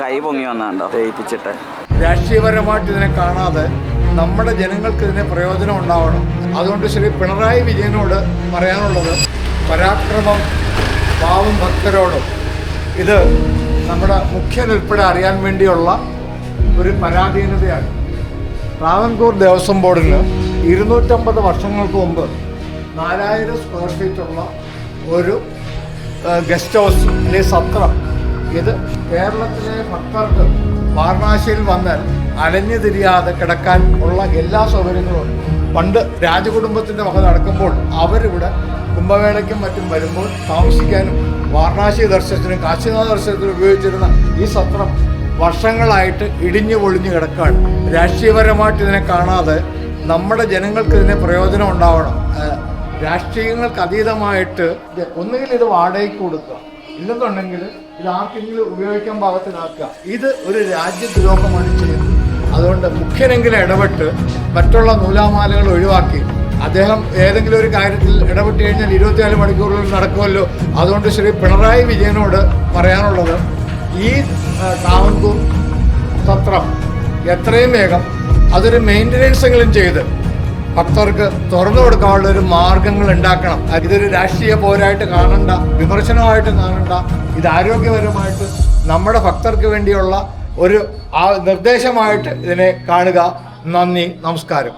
കൈ പൊങ്ങി വന്നാണ്ടോ? തേപ്പിച്ചിട്ട് രാഷ്ട്രീയപരമായിട്ട് ഇതിനെ കാണാതെ നമ്മുടെ ജനങ്ങൾക്ക് ഇതിനെ പ്രയോജനം ഉണ്ടാവണം. അതുകൊണ്ട് ശ്രീ പിണറായി വിജയനോട് പറയാനുള്ളത് പരാക്രമം പാവം ഭക്തരോടും. ഇത് നമ്മുടെ മുഖ്യനുൾപ്പെടെ അറിയാൻ വേണ്ടിയുള്ള ഒരു പരാധീനതയാണ്. ട്രാവൻകൂർ ദേവസ്വം ബോർഡിന് ഇരുന്നൂറ്റമ്പത് വർഷങ്ങൾക്ക് മുമ്പ് നാലായിരം സ്ക്വയർ ഫീറ്റുള്ള ഒരു ഗസ്റ്റ് ഹൗസ് അല്ലെങ്കിൽ സത്രം. ഇത് കേരളത്തിലെ ഭക്തർക്ക് വാരണാസിയിൽ വന്നാൽ അലഞ്ഞു തിരിയാതെ കിടക്കാൻ ഉള്ള എല്ലാ സൗകര്യങ്ങളും പണ്ട് രാജകുടുംബത്തിന്റെ വക നടക്കുമ്പോൾ അവരിവിടെ കുംഭമേളയ്ക്കും മറ്റും വരുമ്പോൾ താമസിക്കാനും വാരണാസി ദർശനത്തിനും കാശിനാഥ ദർശനത്തിനും ഉപയോഗിച്ചിരുന്ന ഈ സത്രം വർഷങ്ങളായിട്ട് ഇടിഞ്ഞു പൊളിഞ്ഞു കിടക്കുകയാണ്. രാഷ്ട്രീയപരമായിട്ട് ഇതിനെ കാണാതെ നമ്മുടെ ജനങ്ങൾക്ക് ഇതിനെ പ്രയോജനം ഉണ്ടാവണം. രാഷ്ട്രീയങ്ങൾക്ക് അതീതമായിട്ട് ഒന്നുകിൽ ഇത് വാടകയ്ക്ക് കൊടുക്കുക. ഇല്ലെന്നുണ്ടെങ്കിൽ ഇത് ആർക്കെങ്കിലും ഉപയോഗിക്കാൻ പാകത്തിലാക്കുക. ഇത് ഒരു രാജ്യദ്രോഹമാണ് ചെയ്യുന്നത് അതുകൊണ്ട് മുഖ്യനെങ്കിലും ഇടപെട്ട് മറ്റുള്ള നൂലാമാലകൾ ഒഴിവാക്കി. അദ്ദേഹം ഏതെങ്കിലും ഒരു കാര്യത്തിൽ ഇടപെട്ട് കഴിഞ്ഞാൽ ഇരുപത്തിനാല് മണിക്കൂറിൽ നടക്കുമല്ലോ. അതുകൊണ്ട് ശ്രീ പിണറായി വിജയനോട് പറയാനുള്ളത് ഈ ട്രാവൻകൂർ സത്രം എത്രയും വേഗം അതൊരു മെയിന്റനൻസ് എങ്കിലും ചെയ്ത് ഭക്തർക്ക് തുറന്നു കൊടുക്കാനുള്ള ഒരു മാർഗങ്ങൾ ഉണ്ടാക്കണം. ഇതൊരു രാഷ്ട്രീയ പോരായിട്ട് കാണണ്ട വിമർശനമായിട്ട് കാണണ്ട ഇത് ആരോഗ്യപരമായിട്ട് നമ്മുടെ ഭക്തർക്ക് വേണ്ടിയുള്ള ഒരു നിർദ്ദേശമായിട്ട് ഇതിനെ കാണുക. നന്ദി നമസ്കാരം.